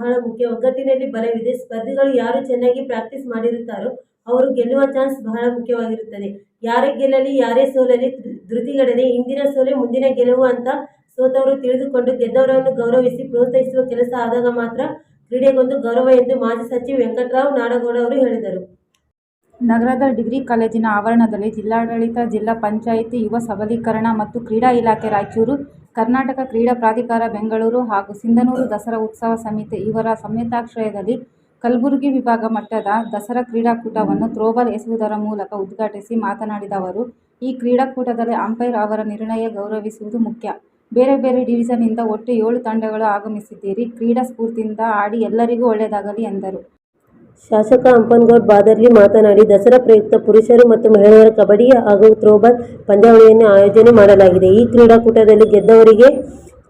ಮುಖ್ಯ. ಒಗ್ಗಟ್ಟಿನಲ್ಲಿ ಬಲವಿದೆ ಸ್ಪರ್ಧಿಗಳು ಯಾರು ಚೆನ್ನಾಗಿ ಪ್ರಾಕ್ಟೀಸ್ ಮಾಡಿರುತ್ತಾರೋ ಅವರು ಗೆಲ್ಲುವ ಚಾನ್ಸ್ ಬಹಳ ಮುಖ್ಯವಾಗಿರುತ್ತದೆ. ಯಾರೇ ಗೆಲ್ಲಲಿ, ಯಾರೇ ಸೋಲಲಿ ಧೃ- ಧೃತಿಗೆಡದೆ ಇಂದಿನ ಸೋಲೆ ಮುಂದಿನ ಗೆಲುವು ಅಂತ ಸೋತವರು ತಿಳಿದುಕೊಂಡು ಗೆದ್ದವರನ್ನು ಗೌರವಿಸಿ ಪ್ರೋತ್ಸಾಹಿಸುವ ಕೆಲಸ ಆದಾಗ ಮಾತ್ರ ಕ್ರೀಡೆಗೊಂದು ಗೌರವ ಎಂದು ಮಾಜಿ ಸಚಿವ ವೆಂಕಟರಾವ್ ನಾಡಗೌಡ ಅವರು ಹೇಳಿದರು. ನಗರದ ಡಿಗ್ರಿ ಕಾಲೇಜಿನ ಆವರಣದಲ್ಲಿ ಜಿಲ್ಲಾಡಳಿತ, ಜಿಲ್ಲಾ ಪಂಚಾಯಿತಿ, ಯುವ ಸಬಲೀಕರಣ ಮತ್ತು ಕ್ರೀಡಾ ಇಲಾಖೆ ರಾಯಚೂರು ಕರ್ನಾಟಕ ಕ್ರೀಡಾ ಪ್ರಾಧಿಕಾರ ಬೆಂಗಳೂರು ಹಾಗೂ ಸಿಂಧನೂರು ದಸರಾ ಉತ್ಸವ ಸಮಿತಿ ಇವರ ಸಂಯುಕ್ತಾಶ್ರಯದಲ್ಲಿ ಕಲಬುರಗಿ ವಿಭಾಗ ಮಟ್ಟದ ದಸರಾ ಕ್ರೀಡಾಕೂಟವನ್ನು ಥ್ರೋಬಾಲ್ ಎಸೆಯುವುದರ ಮೂಲಕ ಉದ್ಘಾಟಿಸಿ ಮಾತನಾಡಿದ ಅವರು, ಈ ಕ್ರೀಡಾಕೂಟದಲ್ಲಿ ಅಂಪೈರ್ ಅವರ ನಿರ್ಣಯ ಗೌರವಿಸುವುದು ಮುಖ್ಯ. ಬೇರೆ ಬೇರೆ ಡಿವಿಷನ್ನಿಂದ ಒಟ್ಟು ಏಳು ತಂಡಗಳು ಆಗಮಿಸಿದ್ದೀರಿ. ಕ್ರೀಡಾ ಸ್ಫೂರ್ತಿಯಿಂದ ಆಡಿ ಎಲ್ಲರಿಗೂ ಒಳ್ಳೆಯದಾಗಲಿ ಎಂದರು. ಶಾಸಕ ಹಂಪನಗೌಡ ಬಾದರ್ಲಿ ಮಾತನಾಡಿ, ದಸರಾ ಪ್ರಯುಕ್ತ ಪುರುಷರು ಮತ್ತು ಮಹಿಳೆಯರ ಕಬಡ್ಡಿ ಹಾಗೂ ಥ್ರೋಬಾಲ್ ಪಂದ್ಯಾವಳಿಯನ್ನು ಆಯೋಜನೆ ಮಾಡಲಾಗಿದೆ. ಈ ಕ್ರೀಡಾಕೂಟದಲ್ಲಿ ಗೆದ್ದವರಿಗೆ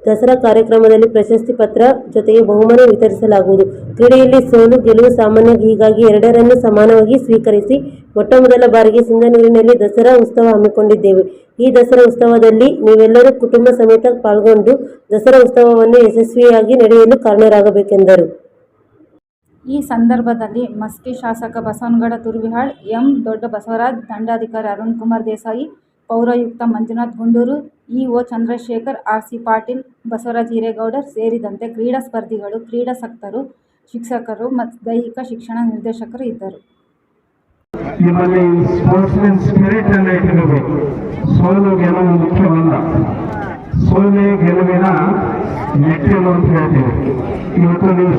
ದಸರಾ ಕಾರ್ಯಕ್ರಮದಲ್ಲಿ ಪ್ರಶಸ್ತಿ ಪತ್ರ ಜೊತೆಗೆ ಬಹುಮಾನ ವಿತರಿಸಲಾಗುವುದು. ಕ್ರೀಡೆಯಲ್ಲಿ ಸೋಲು, ಗೆಲುವು ಸಾಮಾನ್ಯ ಹೀಗಾಗಿ ಎರಡರನ್ನು ಸಮಾನವಾಗಿ ಸ್ವೀಕರಿಸಿ, ಮೊಟ್ಟ ಮೊದಲ ಬಾರಿಗೆ ಸಿಂಧನೂರಿನಲ್ಲಿ ದಸರಾ ಉತ್ಸವ ಹಮ್ಮಿಕೊಂಡಿದ್ದೇವೆ. ಈ ದಸರಾ ಉತ್ಸವದಲ್ಲಿ ನೀವೆಲ್ಲರೂ ಕುಟುಂಬ ಸಮೇತ ಪಾಲ್ಗೊಂಡು ದಸರಾ ಉತ್ಸವವನ್ನು ಯಶಸ್ವಿಯಾಗಿ ನಡೆಯಲು ಕಾರಣರಾಗಬೇಕೆಂದರು. ಈ ಸಂದರ್ಭದಲ್ಲಿ ಮಸ್ಕಿ ಶಾಸಕ ಬಸವನಗಡ ತುರ್ವಿಹಾಳ್, ಎಂ ದೊಡ್ಡ ಬಸವರಾಜ್ ದಂಡಾಧಿಕಾರಿ ಅರುಣ್ ಕುಮಾರ್ ದೇಸಾಯಿ, ಪೌರಾಯುಕ್ತ Manjunath Gundur, EO Chandrashekhar, R C Patil, Basavaraj Hiregoudar ಸೇರಿದಂತೆ ಕ್ರೀಡಾ ಸ್ಪರ್ಧಿಗಳು ಕ್ರೀಡಾಸಕ್ತರು ಶಿಕ್ಷಕರು ಮತ್ತು ದೈಹಿಕ ಶಿಕ್ಷಣ ನಿರ್ದೇಶಕರು ಇದ್ದರು. ಸೋಲು ಸೋಲೆ ಗೆಲುವಿನ ಮೆಟ್ಟಿಲು ಅಂತ ಹೇಳ್ತೀವಿ. ಇವತ್ತು ನೀವು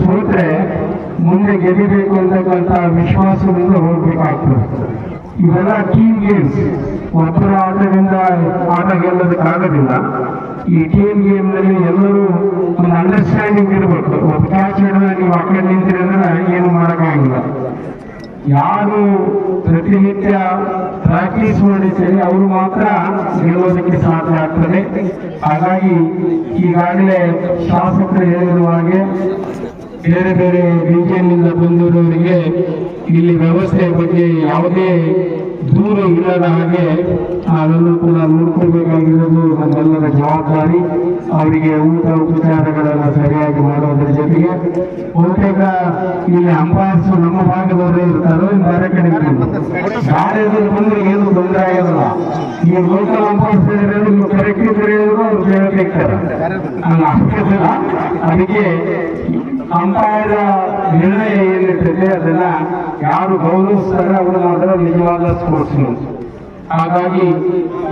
ಮುಂದೆ ಗೆಲ್ಲಬೇಕು ಅಂತಕ್ಕಂಥ ವಿಶ್ವಾಸದಿಂದ ಹೋಗ್ಬೇಕಾಗ್ತದೆ. ಇವೆಲ್ಲ ಟೀಮ್ ಗೇಮ್ಸ್ ಒಬ್ಬರ ಆಟದಿಂದ ಆಟ ಗೆಲ್ಲೋದಕ್ಕಾಗೋದಿಲ್ಲ ಈ ಟೀಮ್ ಗೇಮ್ನಲ್ಲಿ ಎಲ್ಲರೂ ಒಂದು ಅಂಡರ್ಸ್ಟ್ಯಾಂಡಿಂಗ್ ಇರಬೇಕು. ಒಬ್ಬ ಕ್ಯಾಚ್ ಹಿಡಿದ್ರೆ ನೀವು ಆ ಕಡೆ ನಿಂತಿರಿ ಅಂದ್ರೆ ಏನು ಮಾಡೋಕ್ಕಾಗಿಲ್ಲ. ಯಾರು ಪ್ರತಿನಿತ್ಯ ಪ್ರಾಕ್ಟೀಸ್ ಮಾಡಿದ್ದೇವೆ ಅವರು ಮಾತ್ರ ಗೆಲ್ಲೋದಕ್ಕೆ ಸಾಧ್ಯ ಆಗ್ತದೆ. ಹಾಗಾಗಿ ಈಗಾಗಲೇ ಶಾಸಕರು ಹೇಳಿರುವ ಹಾಗೆ ಬೇರೆ ಬೇರೆ ರೀಜಿಯನ್ನಿಂದ ಬಂದಿರೋರಿಗೆ ಇಲ್ಲಿ ವ್ಯವಸ್ಥೆಯ ಬಗ್ಗೆ ಯಾವುದೇ ದೂರ ಇಲ್ಲದ ಹಾಗೆ ಅದನ್ನು ಕೂಡ ನೋಡ್ಕೊಳ್ಬೇಕಾಗಿರೋದು ನಮ್ಮೆಲ್ಲರ ಜವಾಬ್ದಾರಿ. ಅವರಿಗೆ ಊಟ ಉಪಚಾರಗಳನ್ನು ಸರಿಯಾಗಿ ಮಾಡೋದ್ರ ಜೊತೆಗೆ ಬಹುತೇಕ ಇಲ್ಲಿ ಅಂಪೈರ್ಸ್ ನಮ್ಮ ಭಾಗದವರೇ ಇರ್ತಾರೋ ಬೇರೆ ಕಡೆ ಯಾರು ಬಂದ್ರೆ ಏನು ತೊಂದರೆ ಆಗಿಲ್ಲ. ಈ ಲೋಕಲ್ ಅಂಪೈರ್ಸ್ ನೀವು ಕರೆಕ್ಟ್ ಇದ್ರೆ ಅವ್ರು ಕೇಳಬೇಕಾರೆ ಅಷ್ಟೇ ಅದಕ್ಕೆ ಅಂಪೈರ್ ನಿರ್ಣಯ ಏನಿರ್ತದೆ ಅದನ್ನ ಯಾರು ಗೌರವಿಸ್ತಾರೆ ಅವರು ಮಾತ್ರ ನಿಜವಾದ ಸ್ಪೋರ್ಟ್ಸ್ ಹಾಗಾಗಿ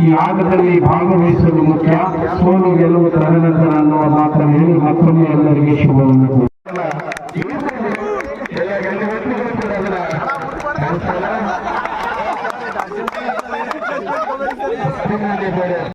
ಈ ಆಟದಲ್ಲಿ ಭಾಗವಹಿಸುವುದು ಮುಖ್ಯ. ಸೋಲು ಗೆಲುವು ತದನಂತರ ಅನ್ನುವ ಮಾತ್ರ ಹೇಳಿ ಮತ್ತೊಮ್ಮೆ ಎಲ್ಲರಿಗೆ ಶುಭವನ್ನು